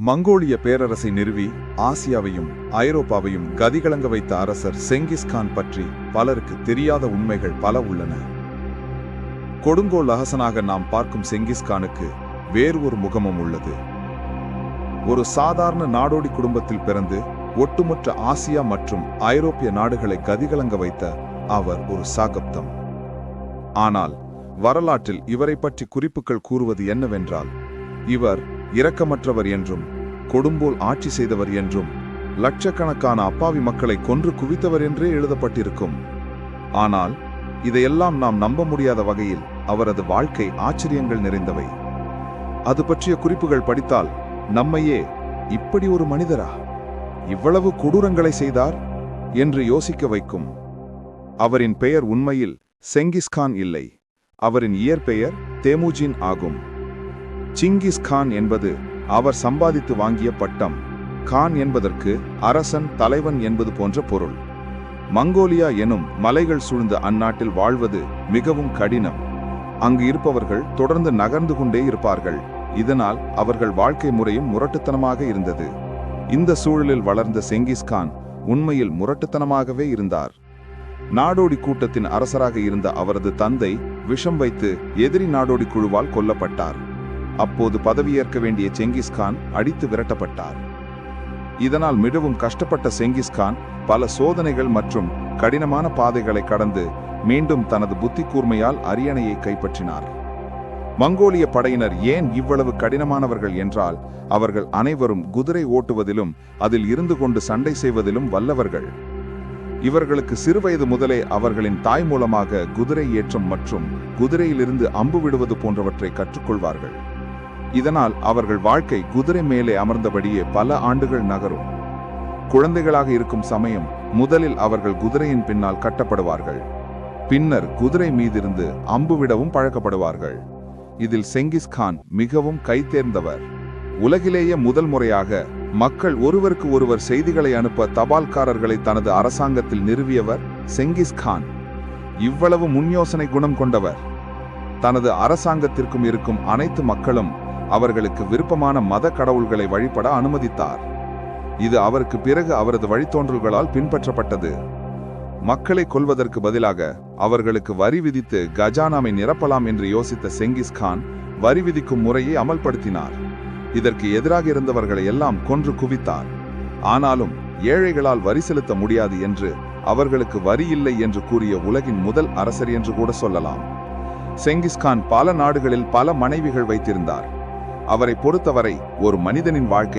மங்கோலிய பேரரசை நிறுவி ஆசியாவையும் ஐரோப்பாவையும் கதிகலங்க வைத்த அரசர் செங்கிஸ்கான் பற்றி பலருக்கு தெரியாத உண்மைகள் பல உள்ளன. கொடுங்கோல் அகசனாக நாம் பார்க்கும் செங்கிஸ்கானுக்கு வேறு ஒரு முகமும் உள்ளது. ஒரு சாதாரண நாடோடி குடும்பத்தில் பிறந்து ஒட்டுமொத்த ஆசியா மற்றும் ஐரோப்பிய நாடுகளை கதிகலங்க வைத்த அவர் ஒரு சாகப்தம். ஆனால் வரலாற்றில் இவரை பற்றி குறிப்புகள் கூறுவது என்னவென்றால் இவர் இரக்கமற்றவர் என்றும் கொடும்போல் ஆட்சி செய்தவர் என்றும் லட்சக்கணக்கான அப்பாவி மக்களை கொன்று குவித்தவர் என்றே எழுதப்பட்டிருக்கும். ஆனால் இதையெல்லாம் நாம் நம்ப முடியாத வகையில் அவரது வாழ்க்கை ஆச்சரியங்கள் நிறைந்தவை. அது பற்றிய குறிப்புகள் படித்தால் நம்மையே இப்படி ஒரு மனிதரா? இவ்வளவு கொடூரங்களை செய்தார்? என்று யோசிக்க வைக்கும். அவரின் பெயர் உண்மையில் செங்கிஸ்கான் இல்லை. அவரின் இயற்பெயர் தேமுஜின் ஆகும். சிங்கிஸ் கான் என்பது அவர் சம்பாதித்து வாங்கிய பட்டம். கான் என்பதற்கு அரசன் தலைவன் என்பது போன்ற பொருள். மங்கோலியா எனும் மலைகள் சூழ்ந்த அந்நாட்டில் வாழ்வது மிகவும் கடினம். அங்கு இருப்பவர்கள் தொடர்ந்து நகர்ந்து கொண்டே இருப்பார்கள். இதனால் அவர்கள் வாழ்க்கை முறையும் முரட்டுத்தனமாக இருந்தது. இந்த சூழலில் வளர்ந்த செங்கிஸ்கான் உண்மையில் முரட்டுத்தனமாகவே இருந்தார். நாடோடி கூட்டத்தின் அரசராக இருந்த அவரது தந்தை விஷம் வைத்து எதிரி நாடோடி குழுவால் கொல்லப்பட்டார். அப்போது பதவியேற்க வேண்டிய செங்கிஸ்கான் அடித்து விரட்டப்பட்டார். இதனால் மிகவும் கஷ்டப்பட்ட செங்கிஸ்கான் பல சோதனைகள் மற்றும் கடினமான பாதைகளை கடந்து மீண்டும் தனது புத்தி கூர்மையால் அரியணையை கைப்பற்றினார். மங்கோலிய படையினர் ஏன் இவ்வளவு கடினமானவர்கள் என்றால் அவர்கள் அனைவரும் குதிரை ஓட்டுவதிலும் அதில் இருந்து கொண்டு சண்டை செய்வதிலும் வல்லவர்கள். இவர்களுக்கு சிறுவயது முதலே அவர்களின் தாய் மூலமாக குதிரை ஏற்றம் மற்றும் குதிரையிலிருந்து அம்பு விடுவது போன்றவற்றை கற்றுக்கொள்வார்கள். இதனால் அவர்கள் வாழ்க்கை குதிரை மேலே அமர்ந்தபடியே பல ஆண்டுகள் நகரும். குழந்தைகளாக இருக்கும் சமயம் முதலில் அவர்கள் குதிரையின் பின்னால் கட்டப்படுவார்கள். பின்னர் குதிரை மீதிருந்து அம்பு விடவும் பழக்கப்படுவார்கள். இதில் செங்கிஸ் கான் மிகவும் கைதேர்ந்தவர் உலகிலேயே முதல் முறையாக மக்கள் ஒருவருக்கு ஒருவர் செய்திகளை அனுப்ப தபால்காரர்களை தனது அரசாங்கத்தில் நிறுவியவர் செங்கிஸ் கான். இவ்வளவு முன்யோசனை குணம் கொண்டவர். தனது அரசாங்கத்திற்கும் இருக்கும் அனைத்து மக்களும் அவர்களுக்கு விருப்பமான மத கடவுள்களை வழிபட அனுமதித்தார். இது அவருக்கு பிறகு அவரது வழித்தோன்றல்களால் பின்பற்றப்பட்டது. மக்களை கொல்வதற்கு பதிலாக அவர்களுக்கு வரி விதித்து கஜானாமை நிரப்பலாம் என்று யோசித்த செங்கிஸ் கான் வரி விதிக்கும் முறையை அமல்படுத்தினார். இதற்கு எதிராக இருந்தவர்களை எல்லாம் கொன்று குவித்தார். ஆனாலும் ஏழைகளால் வரி செலுத்த முடியாது என்று அவர்களுக்கு வரி இல்லை என்று கூறிய உலகின் முதல் அரசர் என்று கூட சொல்லலாம். செங்கிஸ்கான் பல நாடுகளில் பல மனைவிகள் வைத்திருந்தார். அவரை பொறுத்தவரை ஒரு மனிதனின் வாழ்க்கை